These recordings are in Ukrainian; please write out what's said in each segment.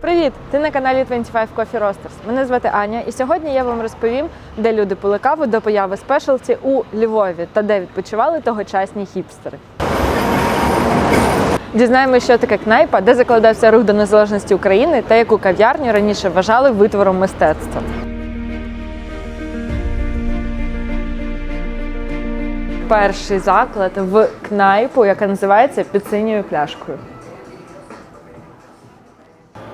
Привіт! Ти на каналі 25 Coffee Roasters. Мене звати Аня, і сьогодні я вам розповім, де люди пили каву до появи спешалті у Львові та де відпочивали тогочасні хіпстери. Дізнаємося, що таке кнайпа, де закладався рух до незалежності України та яку кав'ярню раніше вважали витвором мистецтва. Перший заклад в кнайпу, яка називається під синьою пляшкою.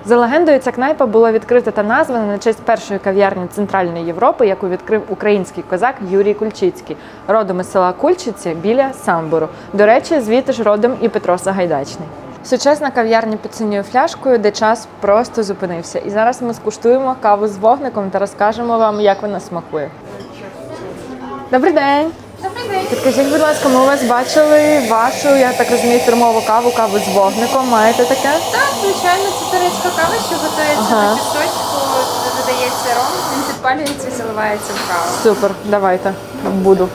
За легендою, ця кнайпа була відкрита та названа на честь першої кав'ярні Центральної Європи, яку відкрив український козак Юрій Кульчицький, родом із села Кульчиці біля Самбору. До речі, звідти ж родом і Петро Сагайдачний. Сучасна кав'ярня під синьою фляшкою, де час просто зупинився. І зараз ми скуштуємо каву з вогником та розкажемо вам, як вона смакує. Добрий день! Підкажіть, будь ласка, ми у вас бачили вашу, я так розумію, фірмову каву, каву з вогником. Маєте таке? Так, звичайно, це турецька кава, що готується Ага. на пісочку, додається ром, він підпалюється і заливається в каву. Супер, давайте буду.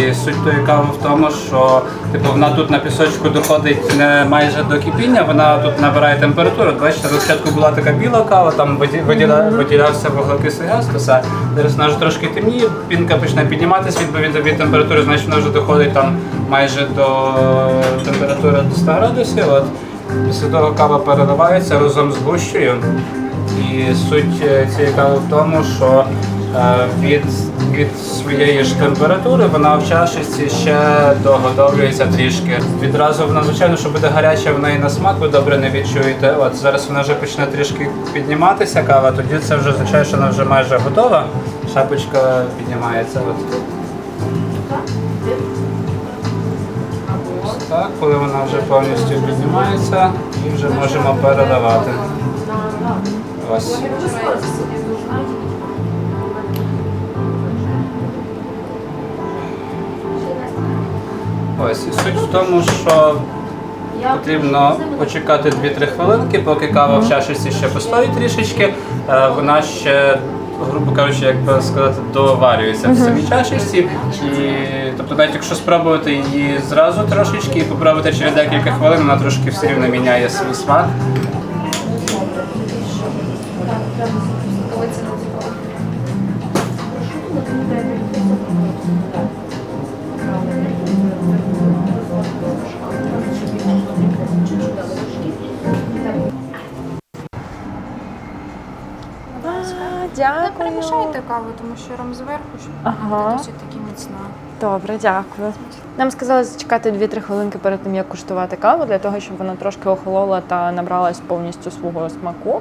І суть тої кави в тому, що типу вона тут на пісочку доходить не майже до кипіння, вона тут набирає температуру. Бачите, спочатку була така біла кава, там виді- виділя- виділявся вуглекислий газ, то все. Зараз вона вже трошки темніє, пінка почне підніматися відповідно від температури, значить вона вже доходить там майже до температури до 100 градусів. От. Після того кава переливається разом з гущею. І суть е, цієї кави в тому, що від, від своєї ж температури вона в чашечці ще доготовлюється трішки. Відразу вона, звичайно, що буде гаряча в неї на смак, ви добре не відчуєте. От зараз вона вже почне трішки підніматися кава, тоді це вже звичайно, що вона вже майже готова. Шапочка піднімається. От. Ось Так, коли вона вже повністю піднімається, і вже можемо переливати. Ось. Ось суть в тому, що потрібно почекати 2-3 хвилинки, поки кава в чашечці ще постоїть трішечки. Е, Вона ще, грубо кажучи, як би сказати, доварюється в самій чашечці. І, тобто, навіть якщо спробувати її зразу трошечки і попробувати через декілька хвилин, вона трошки все рівно міняє свій смак. А, Не дякую. перемішайте каву, тому що ром зверху, щоб Ага. вона досить таки міцна. Добре, дякую. Нам сказали зачекати 2-3 хвилинки перед тим, як куштувати каву, для того, щоб вона трошки охолола та набралась повністю свого смаку.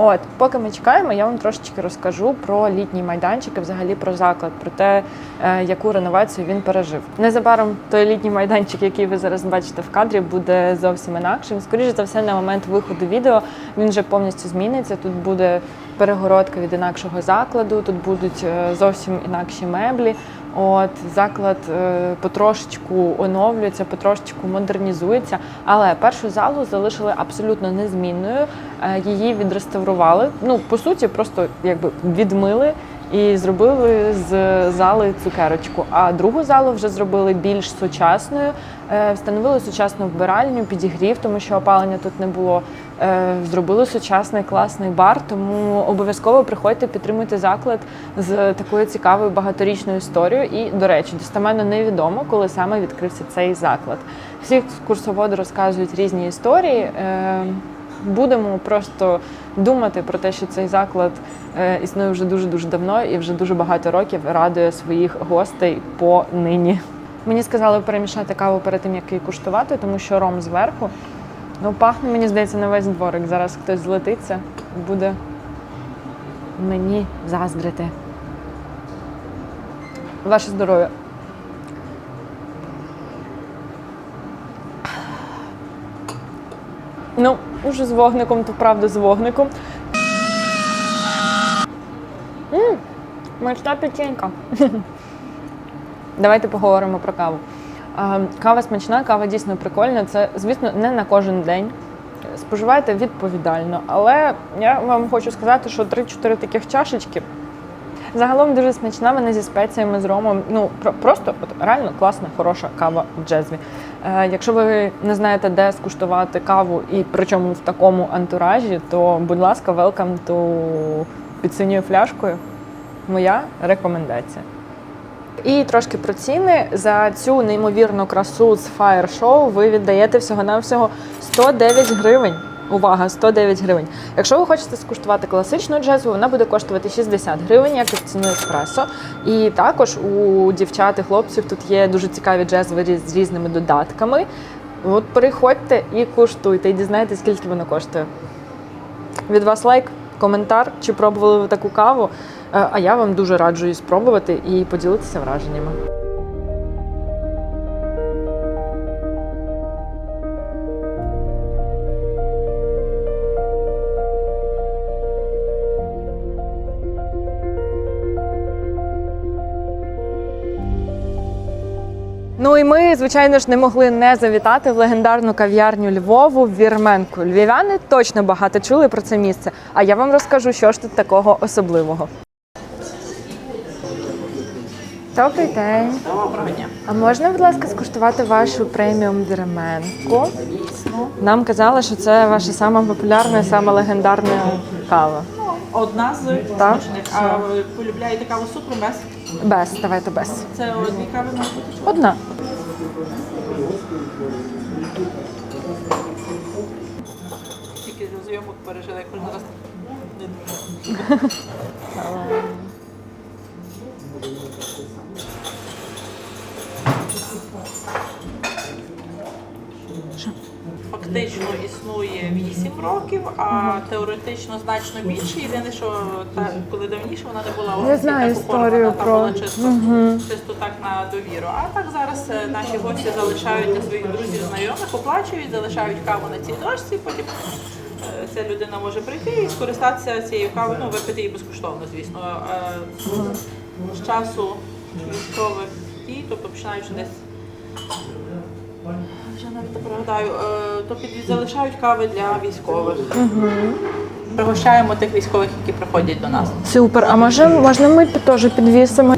От, поки ми чекаємо, я вам трошечки розкажу про літній майданчик і взагалі про заклад, про те, е, яку реновацію він пережив. Незабаром той літній майданчик, який ви зараз бачите в кадрі, буде зовсім інакшим. Скоріше за все, на момент виходу відео він вже повністю зміниться. Тут буде перегородка від інакшого закладу, тут будуть е, зовсім інакші меблі. От заклад е, потрошечку оновлюється, потрошечку модернізується. Але першу залу залишили абсолютно незмінною. Е, її відреставрували. Ну по суті, просто якби відмили і зробили з зали цукерочку. А другу залу вже зробили більш сучасною. Е, Встановили сучасну вбиральню, підігрів, тому що опалення тут не було. Е, Зробили сучасний класний бар, тому обов'язково приходьте, підтримуйте заклад з такою цікавою багаторічною історією. І, до речі, достеменно невідомо, коли саме відкрився цей заклад. Всі екскурсоводи розказують різні історії. Е, Будемо просто думати про те, що цей заклад е, існує вже дуже дуже давно і вже дуже багато років радує своїх гостей по нині. Мені сказали перемішати каву перед тим, як її куштувати, тому що ром зверху. Ну, пахне, мені здається, на весь дворик. Зараз хтось злетиться буде мені заздрити. Ваше здоров'я. Ну, уже з вогником, то правда з вогником. Смачна печенька. Давайте поговоримо про каву. Кава смачна, кава дійсно прикольна. Це, звісно, не на кожен день. Споживайте відповідально. Але я вам хочу сказати, що 3-4 таких чашечки загалом дуже смачна, вона зі спеціями, з ромом. Ну, про- просто от, реально класна, хороша кава в джезві. Е, якщо ви не знаєте, де скуштувати каву і причому в такому антуражі, то, будь ласка, welcome to під синьою фляшкою. Моя рекомендація. І трошки про ціни. За цю неймовірну красу з Fire Show ви віддаєте всього-навсього 109 гривень. Увага, 109 гривень. Якщо ви хочете скуштувати класичну джезву, вона буде коштувати 60 гривень, як і в ціну еспресо. І також у дівчат і хлопців тут є дуже цікаві джезви з різними додатками. От переходьте і куштуйте, і дізнайтесь, скільки воно коштує. Від вас лайк, коментар, чи пробували ви таку каву. Е, А я вам дуже раджу її спробувати і поділитися враженнями. Ми, звичайно ж, не могли не завітати в легендарну кав'ярню Львову в Вірменку. Львів'яни точно багато чули про це місце. А я вам розкажу, що ж тут такого особливого. Добрий день. Доброго дня. А можна, будь ласка, скуштувати вашу преміум вірменку? Нам казали, що це ваша сама популярна, сама легендарна кава. Одна з Так. А ви полюбляєте каву з цукром без? Без, давайте без. Це одні кави можуть? Одна. Тільки за зйомок пережили, кожен раз не дуже. Років, а теоретично значно більше. Єдине, що та, коли давніше вона не була Я знаю історію про- була чисто, чисто так на довіру. А так зараз е, наші гості залишають для своїх друзів, знайомих, оплачують, залишають каву на цій дошці. Потім е, ця людина може прийти і скористатися цією кавою, ну випити її безкоштовно, звісно. Е, З часу військових дій, тобто починаючи десь. Навіть не пригадаю, е, то під залишають кави для військових. Пригощаємо тих військових, які приходять до нас. Супер. А може, можна ми теж підвісимо?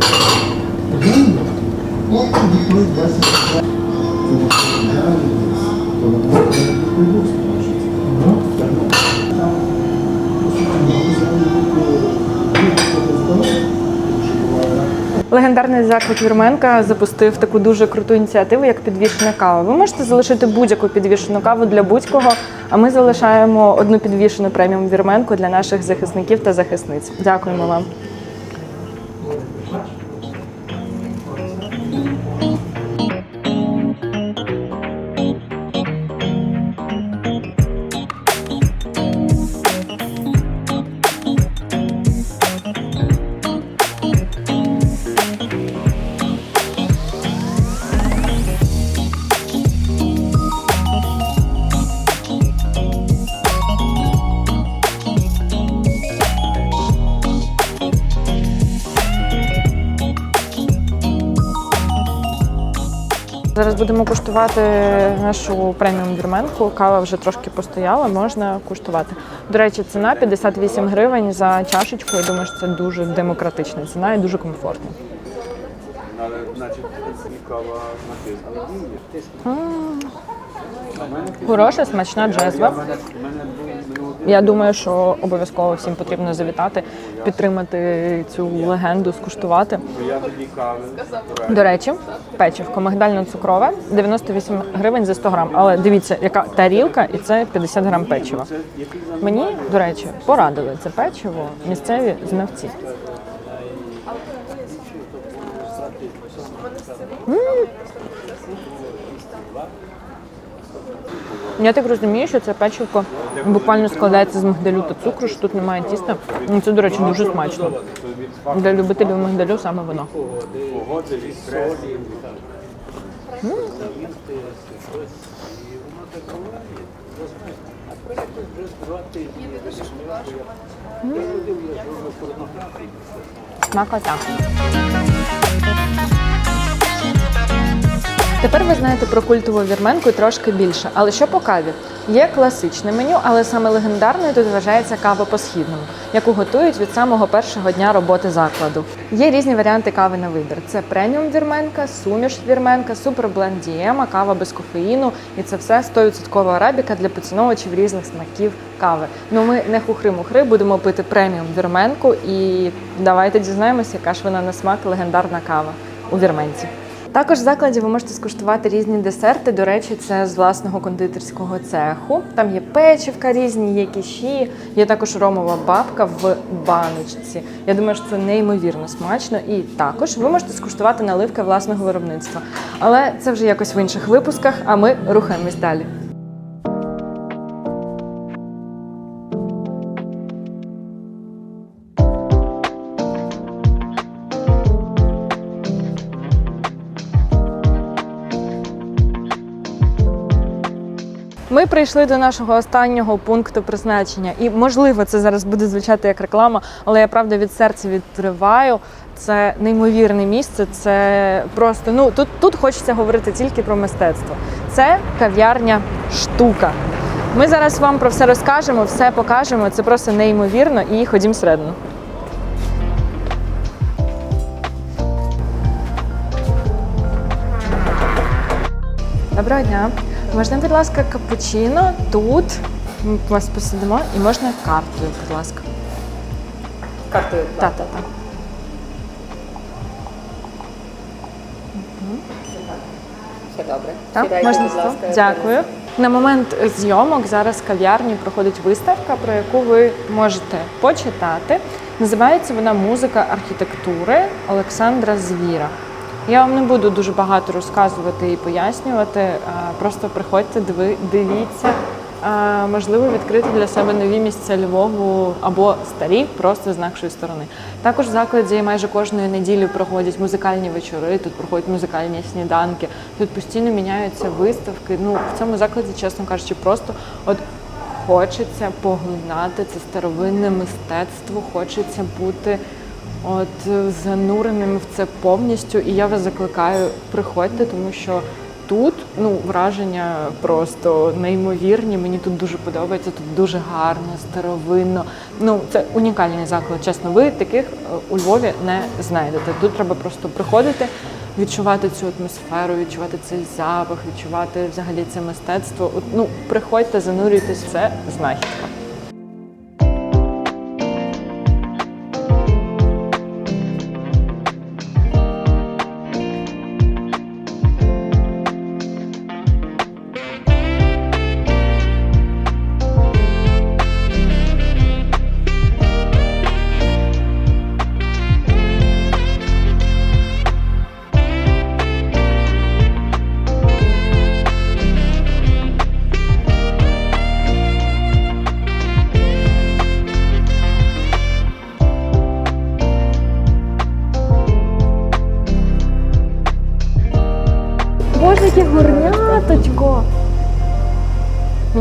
Легендарний заклад Вірменка запустив таку дуже круту ініціативу, як підвішена кава. Ви можете залишити будь-яку підвішену каву для будь-кого, а ми залишаємо одну підвішену преміум вірменку для наших захисників та захисниць. Дякуємо вам. Будемо куштувати нашу преміум вірменку. Кава вже трошки постояла, можна куштувати. До речі, ціна 58 гривень за чашечку. Я думаю, що це дуже демократична ціна і дуже комфортно. Але, значить, кава на Хороша, смачна джезва. Я думаю, що обов'язково всім потрібно завітати, підтримати цю легенду, скуштувати. До речі, печивко мигдально-цукрове 98 гривень за 100 грам. Але дивіться, яка тарілка, і це 50 грам печива. Мені, до речі, порадили це печиво місцеві знавці. М, Я так розумію, що це печивко буквально складається з мигдалю та цукру, що тут немає тіста. Ну, Це, до речі, дуже смачно. Для любителів мигдалю саме воно. Погоди від солі. Смакота. Тепер ви знаєте про культову вірменку трошки більше. Але що по каві? Є класичне меню, але саме легендарною тут вважається кава по східному, яку готують від самого першого дня роботи закладу. Є різні варіанти кави на вибір: це преміум вірменка, суміш вірменка, супербленд дієма, кава без кофеїну, і це все 100% арабіка для поціновувачів різних смаків кави. Ну ми не хухри-мухри, будемо пити преміум вірменку, і давайте дізнаємося, яка ж вона на смак легендарна кава у вірменці. Також в закладі ви можете скуштувати різні десерти. До речі, це з власного кондитерського цеху. Там є печивка різні, є кіші, є також ромова бабка в баночці. Я думаю, що це неймовірно смачно. І також ви можете скуштувати наливки власного виробництва. Але це вже якось в інших випусках, а ми рухаємось далі. Прийшли до нашого останнього пункту призначення, і можливо, це зараз буде звучати як реклама, але я правда від серця відриваю. Це неймовірне місце. Це просто ну тут, тут хочеться говорити тільки про мистецтво. Це кав'ярня штука. Ми зараз вам про все розкажемо, все покажемо. Це просто неймовірно і ходім всередину. Доброго дня. Можна, будь ласка, капучино тут. Ми вас посидимо і можна картою, будь ласка. Картою. Так, так, так. Все добре. Так, можна стол? Дякую. На момент зйомок зараз в кав'ярні проходить виставка, про яку ви можете почитати. Називається вона Музика архітектури Олександра Звіра. Я вам не буду дуже багато розказувати і пояснювати. Просто приходьте, дивіться. Можливо, відкрити для себе нові місця Львову або старі, просто з нашої сторони. Також в закладі майже кожної неділі проходять музикальні вечори, тут проходять музикальні сніданки, тут постійно міняються виставки. Ну в цьому закладі, чесно кажучи, просто от хочеться поглинати це старовинне мистецтво, хочеться бути от е, зануреним в це повністю. І я вас закликаю, приходьте, тому що тут ну враження просто неймовірні. Мені тут дуже подобається, тут дуже гарно, старовинно. Ну це унікальний заклад. Чесно, ви таких е, у Львові не знайдете. Тут треба просто приходити. Відчувати цю атмосферу, відчувати цей запах, відчувати взагалі це мистецтво. Ну, приходьте, занурюйтесь, це знахідка.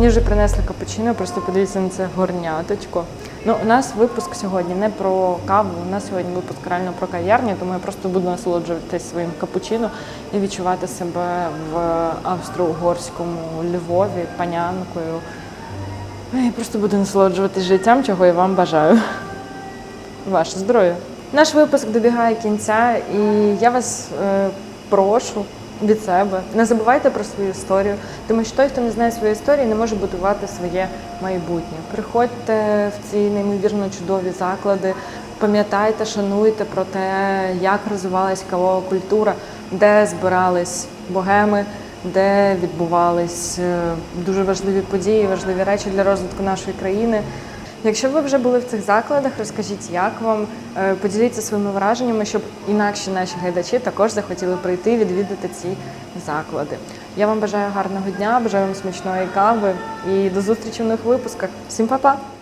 Мені вже принесли капучино, просто подивіться на це горняточко. Ну, у нас випуск сьогодні не про каву, у нас сьогодні випуск реально про кав'ярню, тому я просто буду насолоджуватись своїм капучино і відчувати себе в австро-угорському Львові, панянкою. І просто буду насолоджуватись життям, чого я вам бажаю. Ваше здоров'я. Наш випуск добігає кінця, і я вас е, прошу від себе. Не забувайте про свою історію, тому що той, хто не знає своєї історії, не може будувати своє майбутнє. Приходьте в ці неймовірно чудові заклади, пам'ятайте, шануйте про те, як розвивалась кавова культура, де збирались богеми, де відбувались е, дуже важливі події, важливі речі для розвитку нашої країни. Якщо ви вже були в цих закладах, розкажіть, як вам Е, поділіться своїми враженнями, щоб інакші наші глядачі також захотіли прийти і відвідати ці заклади. Я вам бажаю гарного дня, бажаю вам смачної кави і до зустрічі в нових випусках. Всім па-па!